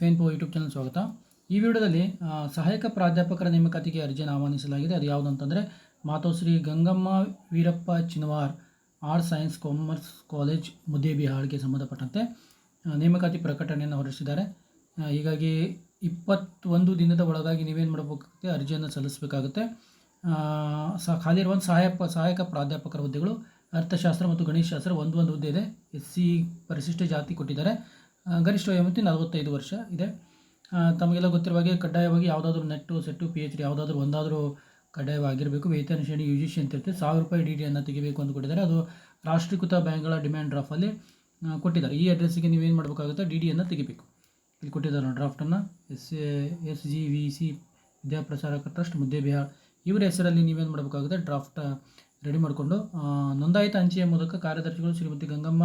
Pain ಪೋ YouTube channel ಸ್ವಾಗತ. ಈ ವಿಡಿಯೋದಲ್ಲಿ ಸಹಾಯಕ ಪ್ರಾಧ್ಯಾಪಕರ ನೇಮಕಾತಿಗೆ ಅರ್ಜಿಯನ್ನು ಆಹ್ವಾನಿಸಲಾಗಿದೆ. ಅದು ಯಾವುದು ಅಂತಂದರೆ, Matoshri Gangamma Veerappa Chinwar arts science commerce college ಮುದ್ದೇಬಿಹಾಳ್ಗೆ ಸಂಬಂಧಪಟ್ಟಂತೆ ನೇಮಕಾತಿ ಪ್ರಕಟಣೆಯನ್ನು ಹೊರಡಿಸಿದ್ದಾರೆ. ಹೀಗಾಗಿ ಇಪ್ಪತ್ತೊಂದು ದಿನದ ಒಳಗಾಗಿ ನೀವೇನು ಮಾಡಬೇಕಾಗುತ್ತೆ, ಅರ್ಜಿಯನ್ನು ಸಲ್ಲಿಸಬೇಕಾಗುತ್ತೆ. ಸ, ಖಾಲಿ ಇರುವ ಸಹಾಯಕ ಸಹಾಯಕ ಪ್ರಾಧ್ಯಾಪಕರ ಹುದ್ದೆಗಳು ಅರ್ಥಶಾಸ್ತ್ರ ಮತ್ತು ಗಣಿತಶಾಸ್ತ್ರ ಒಂದು ಒಂದು ಹುದ್ದೆ ಇದೆ. ಎಸ್ ಸಿ ಪರಿಶಿಷ್ಟ ಜಾತಿ ಕೊಟ್ಟಿದ್ದಾರೆ. ಗರಿಷ್ಠ ವಯೋಮಿತಿ ನಲವತ್ತೈದು ವರ್ಷ ಇದೆ. ತಮಗೆಲ್ಲ ಗೊತ್ತಿರುವ ಹಾಗೆ ಕಡ್ಡಾಯವಾಗಿ ಯಾವುದಾದ್ರೂ ನೆಟ್ಟು, ಸೆಟ್ಟು ಪಿ ಎಚ್ ಡಿ ಯಾವುದಾದ್ರೂ ಒಂದಾದರೂ ಕಡ್ಡಾಯವಾಗಿರಬೇಕು. ವೇತನ ಶ್ರೇಣಿ ಯು ಜಿ ಸಿ ಅಂತ ಇರ್ತದೆ ಸಾವಿರ ರೂಪಾಯಿ ಡಿ ಡಿಯನ್ನು ತೆಗಿಬೇಕು ಅಂತ ಕೊಟ್ಟಿದ್ದಾರೆ. ಅದು ರಾಷ್ಟ್ರೀಕೃತ ಬ್ಯಾಂಕ್ಗಳ ಡಿಮ್ಯಾಂಡ್ ಡ್ರಾಫಲ್ಲಿ ಕೊಟ್ಟಿದ್ದಾರೆ. ಈ ಅಡ್ರೆಸ್ಸಿಗೆ ನೀವೇನು ಮಾಡಬೇಕಾಗುತ್ತೆ? ಡಿ ಡಿಯನ್ನು ತೆಗಿಬೇಕು. ಇಲ್ಲಿ ಕೊಟ್ಟಿದ್ದಾರೆ ಡ್ರಾಫ್ಟನ್ನು S S G V C Vidyaprasaraka trust, Muddebihal. ಇವರ ಹೆಸರಲ್ಲಿ ನೀವೇನು ಮಾಡಬೇಕಾಗುತ್ತೆ? ಡ್ರಾಫ್ಟ್ ರೆಡಿ ಮಾಡಿಕೊಂಡು ನೋಂದಾಯಿತ ಅಂಚೆಯ ಮೂಲಕ ಕಾರ್ಯದರ್ಶಿಗಳು ಶ್ರೀಮತಿ ಗಂಗಮ್ಮ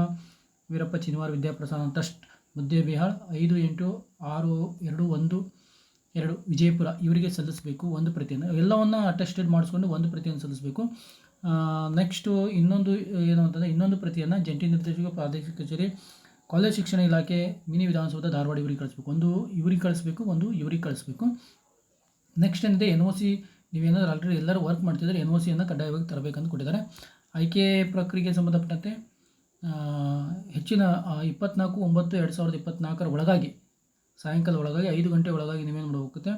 ವೀರಪ್ಪ ಚಿನ್ವಾರ್ ವಿದ್ಯಾಪ್ರಸಾರ ಟ್ರಸ್ಟ್ ಮುದ್ದೇಬಿಹಾಳ್ ಐದು ಎಂಟು ಆರು ಎರಡು ಒಂದು ಎರಡು ವಿಜಯಪುರ ಇವರಿಗೆ ಸಲ್ಲಿಸಬೇಕು ಒಂದು ಪ್ರತಿಯನ್ನು. ಎಲ್ಲವನ್ನು ಅಟೆಸ್ಟೆಡ್ ಮಾಡಿಸ್ಕೊಂಡು ಒಂದು ಪ್ರತಿಯನ್ನು ಸಲ್ಲಿಸಬೇಕು. ನೆಕ್ಸ್ಟು ಇನ್ನೊಂದು ಏನು ಅಂತಂದರೆ ಇನ್ನೊಂದು ಪ್ರತಿಯನ್ನು ಜಂಟಿ ನಿರ್ದೇಶಕ, ಪ್ರಾದೇಶಿಕ ಕಚೇರಿ, ಕಾಲೇಜ್ ಶಿಕ್ಷಣ ಇಲಾಖೆ, ಮಿನಿ ವಿಧಾನಸೌಧ, ಧಾರವಾಡ ಇವರಿಗೆ ಕಳಿಸ್ಬೇಕು. ಒಂದು ಇವರಿಗೆ ಕಳಿಸ್ಬೇಕು, ಒಂದು ಇವರಿಗೆ ಕಳಿಸ್ಬೇಕು. ನೆಕ್ಸ್ಟ್ ಏನಿದೆ ಎನ್ ಒ ಸಿ ನೀವೇನಾದ್ರು ಆಲ್ರೆಡಿ ಎಲ್ಲರೂ ವರ್ಕ್ ಮಾಡ್ತಿದ್ದಾರೆ ಎನ್ ಒ ಸಿಯನ್ನು ಕಡ್ಡಾಯವಾಗಿ ತರಬೇಕಂತ ಕೊಟ್ಟಿದ್ದಾರೆ. ಆಯ್ಕೆ ಪ್ರಕ್ರಿಯೆಗೆ ಸಂಬಂಧಪಟ್ಟಂತೆ ಹೆಚ್ಚಿನ ಇಪ್ಪತ್ನಾಲ್ಕು, ಒಂಬತ್ತು, ಎರಡು ಸಾವಿರದ ಇಪ್ಪತ್ನಾಲ್ಕರ ಒಳಗಾಗಿ ಸಾಯಂಕಾಲ ಒಳಗಾಗಿ, ಐದು ಗಂಟೆ ಒಳಗಾಗಿ ನೀವೇನು ಮಾಡಬೇಕಾಗುತ್ತೆ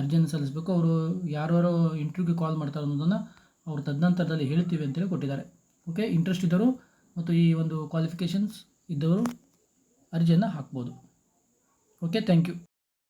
ಅರ್ಜಿಯನ್ನು ಸಲ್ಲಿಸಬೇಕು. ಅವರು ಯಾರ್ಯಾರು ಇಂಟರ್ವ್ಯೂಗೆ ಕಾಲ್ ಮಾಡ್ತಾರೆ ಅನ್ನೋದನ್ನು ಅವರು ತದನಂತರದಲ್ಲಿ ಹೇಳ್ತೀವಿ ಅಂತೇಳಿ ಕೊಟ್ಟಿದ್ದಾರೆ. ಓಕೆ ಇಂಟ್ರೆಸ್ಟ್ ಇದ್ದವರು ಮತ್ತು ಈ ಒಂದು ಕ್ವಾಲಿಫಿಕೇಷನ್ಸ್ ಇದ್ದವರು ಅರ್ಜಿಯನ್ನು ಹಾಕ್ಬೋದು. Okay thank you